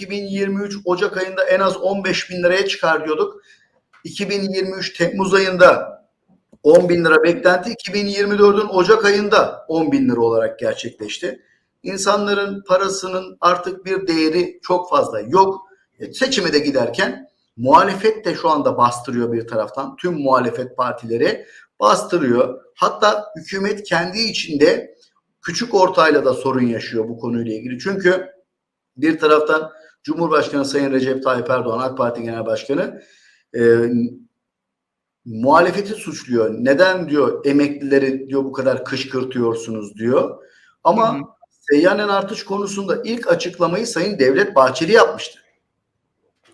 2023 Ocak ayında en az 15 bin liraya çıkar diyorduk. 2023 Temmuz ayında 10 bin lira beklenti 2024'ün Ocak ayında 10 bin lira olarak gerçekleşti. İnsanların parasının artık bir değeri çok fazla yok. E, Seçime de giderken muhalefet de şu anda bastırıyor bir taraftan. Tüm muhalefet partileri bastırıyor. Hatta hükümet kendi içinde küçük ortayla da sorun yaşıyor bu konuyla ilgili. Çünkü bir taraftan Cumhurbaşkanı Sayın Recep Tayyip Erdoğan AK Parti Genel Başkanı e, muhalefeti suçluyor. Neden diyor emeklileri diyor bu kadar kışkırtıyorsunuz diyor. Ama Hı hı. seyyanen artış konusunda ilk açıklamayı Sayın Devlet Bahçeli yapmıştı.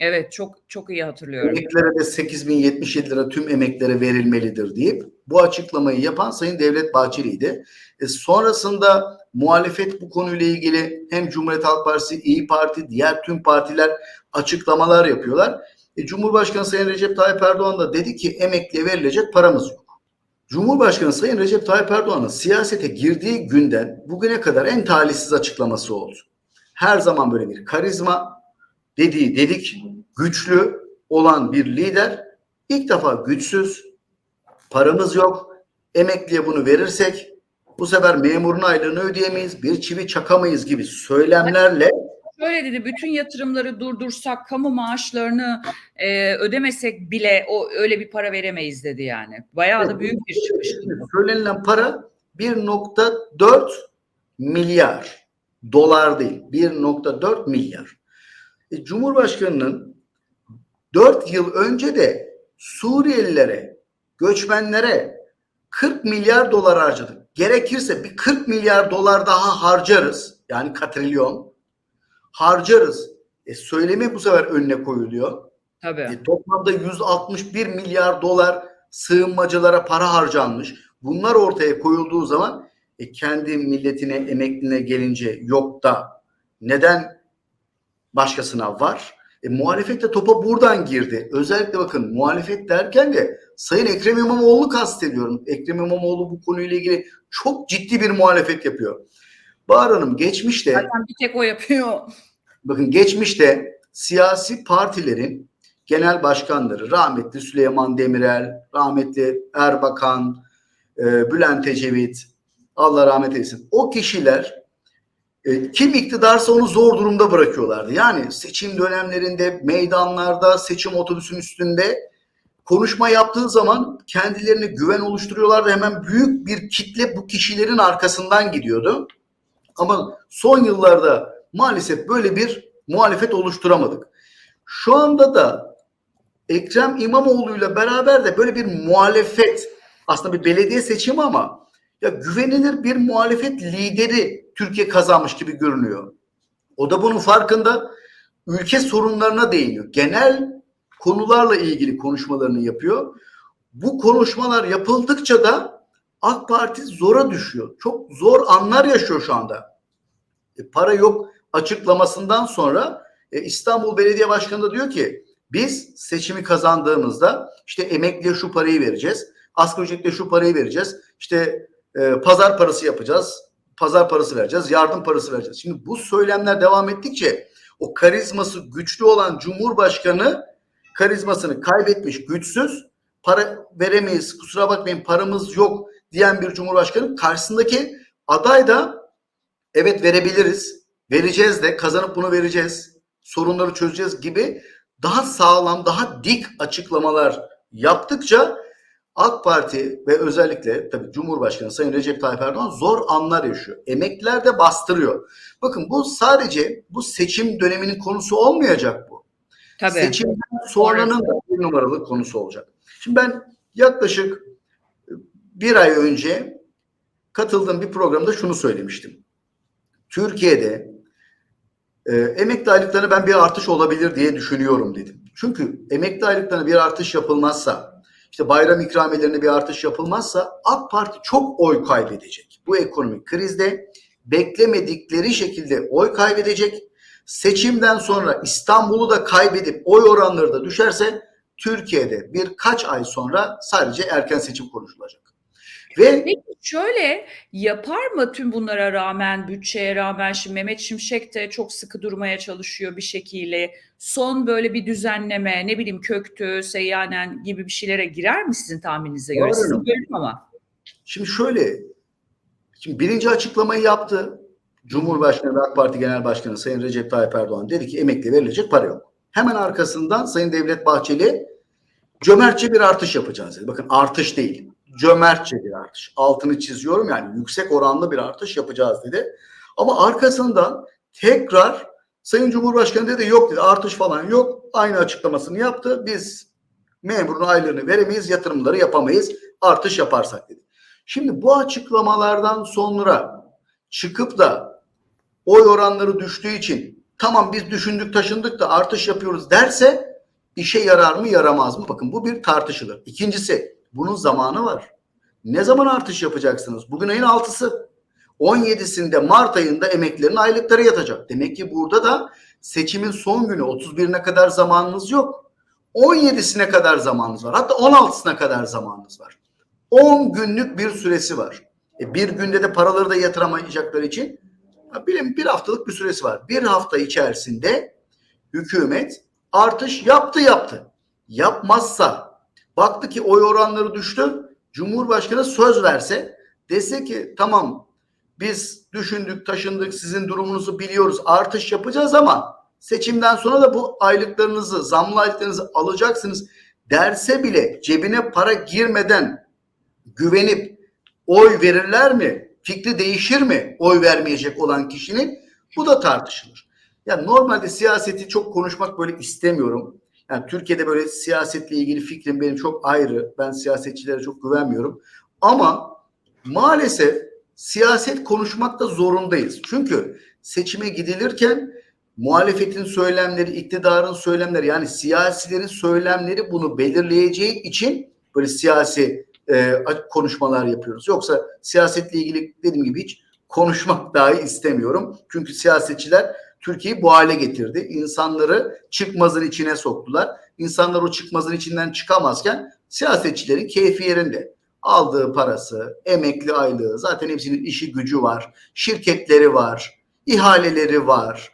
Evet çok çok iyi hatırlıyorum. Emeklilere de 8077 lira tüm emeklere verilmelidir deyip bu açıklamayı yapan Sayın Devlet Bahçeli'ydi. E, sonrasında muhalefet bu konuyla ilgili hem Cumhuriyet Halk Partisi, İyi Parti, diğer tüm partiler açıklamalar yapıyorlar. E, Cumhurbaşkanı Sayın Recep Tayyip Erdoğan da dedi ki emekliye verilecek paramız yok. Cumhurbaşkanı Sayın Recep Tayyip Erdoğan'ın siyasete girdiği günden bugüne kadar en talihsiz açıklaması oldu. Her zaman böyle bir karizma, dediği dedik güçlü olan bir lider ilk defa güçsüz, paramız yok, emekliye bunu verirsek bu sefer memurun aylığını ödeyemeyiz, bir çivi çakamayız gibi söylemlerle Şöyle dedi bütün yatırımları durdursak kamu maaşlarını e, ödemesek bile o öyle bir para veremeyiz dedi yani. Bayağı da büyük bir çıkış. söylenilen para 1.4 milyar dolar değil 1.4 milyar. E, Cumhurbaşkanının 4 yıl önce de Suriyelilere, göçmenlere 40 milyar dolar harcadık. Gerekirse bir 40 milyar dolar daha harcarız. Yani katrilyon harcarız. E, söylemi bu sefer önüne koyuluyor. Tabii. E, toplamda 161 milyar dolar sığınmacılara para harcanmış. Bunlar ortaya koyulduğu zaman e, kendi milletine, emekline gelince yok da neden başkasına var? E, muhalefet de topa buradan girdi. Özellikle bakın muhalefet derken de Sayın Ekrem İmamoğlu kastediyorum. Ekrem İmamoğlu bu konuyla ilgili çok ciddi bir muhalefet yapıyor. Bahar Hanım geçmişte Zaten bir tek o yapıyor. Bakın geçmişte siyasi partilerin genel başkanları rahmetli Süleyman Demirel, rahmetli Erbakan, e, Bülent Ecevit, Allah rahmet eylesin. O kişiler kim iktidarsa onu zor durumda bırakıyorlardı. Yani seçim dönemlerinde, meydanlarda, seçim otobüsün üstünde konuşma yaptığı zaman kendilerine güven oluşturuyorlardı. Hemen büyük bir kitle bu kişilerin arkasından gidiyordu. Ama son yıllarda maalesef böyle bir muhalefet oluşturamadık. Şu anda da Ekrem İmamoğlu'yla beraber de böyle bir muhalefet aslında bir belediye seçimi ama ya güvenilir bir muhalefet lideri Türkiye kazanmış gibi görünüyor. O da bunun farkında. Ülke sorunlarına değiniyor. Genel konularla ilgili konuşmalarını yapıyor. Bu konuşmalar yapıldıkça da AK Parti zora düşüyor. Çok zor anlar yaşıyor şu anda. E, para yok açıklamasından sonra e, İstanbul Belediye Başkanı da diyor ki biz seçimi kazandığımızda işte emekliye şu parayı vereceğiz. Asgari ücretle şu parayı vereceğiz. İşte e, pazar parası yapacağız. Pazar parası vereceğiz. Yardım parası vereceğiz. Şimdi bu söylemler devam ettikçe o karizması güçlü olan Cumhurbaşkanı karizmasını kaybetmiş, güçsüz, para veremeyiz, kusura bakmayın paramız yok diyen bir Cumhurbaşkanı karşısındaki aday da evet verebiliriz, vereceğiz de kazanıp bunu vereceğiz, sorunları çözeceğiz gibi daha sağlam, daha dik açıklamalar yaptıkça AK Parti ve özellikle tabii Cumhurbaşkanı Sayın Recep Tayyip Erdoğan zor anlar yaşıyor. Emekliler de bastırıyor. Bakın bu sadece bu seçim döneminin konusu olmayacak bu. Tabii. Seçimden sonranın da bir numaralı konusu olacak. Şimdi ben yaklaşık bir ay önce katıldığım bir programda şunu söylemiştim. Türkiye'de e, emekli aylıklarına ben bir artış olabilir diye düşünüyorum dedim. Çünkü emekli aylıklarına bir artış yapılmazsa, işte bayram ikramiyelerine bir artış yapılmazsa AK Parti çok oy kaybedecek. Bu ekonomik krizde beklemedikleri şekilde oy kaybedecek. Seçimden sonra İstanbul'u da kaybedip oy oranları da düşerse Türkiye'de birkaç ay sonra sadece erken seçim konuşulacak. Ve Peki şöyle yapar mı tüm bunlara rağmen, bütçeye rağmen şimdi Mehmet Şimşek de çok sıkı durmaya çalışıyor bir şekilde. Son böyle bir düzenleme, ne bileyim köktü, seyyanen gibi bir şeylere girer mi sizin tahmininize göre? Doğru. Sizin ama. Şimdi şöyle, şimdi birinci açıklamayı yaptı. Cumhurbaşkanı ve AK Parti Genel Başkanı Sayın Recep Tayyip Erdoğan dedi ki emekli verilecek para yok. Hemen arkasından Sayın Devlet Bahçeli cömertçe bir artış yapacağız dedi. Bakın artış değil, cömertçe bir artış. Altını çiziyorum yani yüksek oranlı bir artış yapacağız dedi. Ama arkasından tekrar Sayın Cumhurbaşkanı dedi yok dedi artış falan yok. Aynı açıklamasını yaptı. Biz memurun aylarını veremeyiz, yatırımları yapamayız. Artış yaparsak dedi. Şimdi bu açıklamalardan sonra çıkıp da oy oranları düştüğü için tamam biz düşündük taşındık da artış yapıyoruz derse işe yarar mı yaramaz mı? Bakın bu bir tartışılır. İkincisi bunun zamanı var. Ne zaman artış yapacaksınız? Bugün ayın 6'sı. 17'sinde Mart ayında emeklilerin aylıkları yatacak. Demek ki burada da seçimin son günü 31'ine kadar zamanınız yok. 17'sine kadar zamanınız var. Hatta 16'sına kadar zamanınız var. 10 günlük bir süresi var. E bir günde de paraları da yatıramayacakları için bilin bir haftalık bir süresi var. Bir hafta içerisinde hükümet artış yaptı yaptı. Yapmazsa baktı ki oy oranları düştü. Cumhurbaşkanı söz verse dese ki tamam biz düşündük taşındık sizin durumunuzu biliyoruz artış yapacağız ama seçimden sonra da bu aylıklarınızı zamlı aylıklarınızı alacaksınız derse bile cebine para girmeden güvenip oy verirler mi? Fikri değişir mi oy vermeyecek olan kişinin? Bu da tartışılır. Yani normalde siyaseti çok konuşmak böyle istemiyorum. Yani Türkiye'de böyle siyasetle ilgili fikrim benim çok ayrı. Ben siyasetçilere çok güvenmiyorum. Ama maalesef siyaset konuşmakta zorundayız. Çünkü seçime gidilirken muhalefetin söylemleri, iktidarın söylemleri yani siyasilerin söylemleri bunu belirleyeceği için böyle siyasi e, konuşmalar yapıyoruz. Yoksa siyasetle ilgili dediğim gibi hiç konuşmak dahi istemiyorum. Çünkü siyasetçiler Türkiye'yi bu hale getirdi. İnsanları çıkmazın içine soktular. İnsanlar o çıkmazın içinden çıkamazken siyasetçilerin keyfi yerinde. Aldığı parası, emekli aylığı, zaten hepsinin işi gücü var, şirketleri var, ihaleleri var.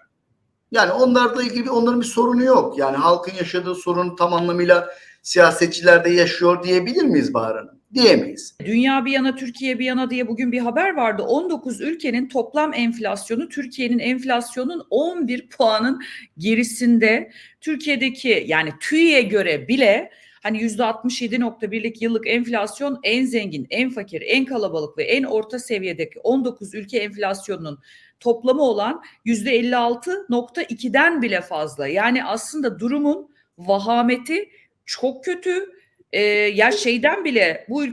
Yani onlarla ilgili onların bir sorunu yok. Yani halkın yaşadığı sorunu tam anlamıyla siyasetçiler de yaşıyor diyebilir miyiz Bahar Hanım? Diyemeyiz. Dünya bir yana Türkiye bir yana diye bugün bir haber vardı. 19 ülkenin toplam enflasyonu Türkiye'nin enflasyonun 11 puanın gerisinde. Türkiye'deki yani TÜİ'ye göre bile hani %67.1'lik yıllık enflasyon en zengin, en fakir, en kalabalık ve en orta seviyedeki 19 ülke enflasyonunun toplamı olan %56.2'den bile fazla. Yani aslında durumun vahameti çok kötü. Ya şeyden bile bu ülke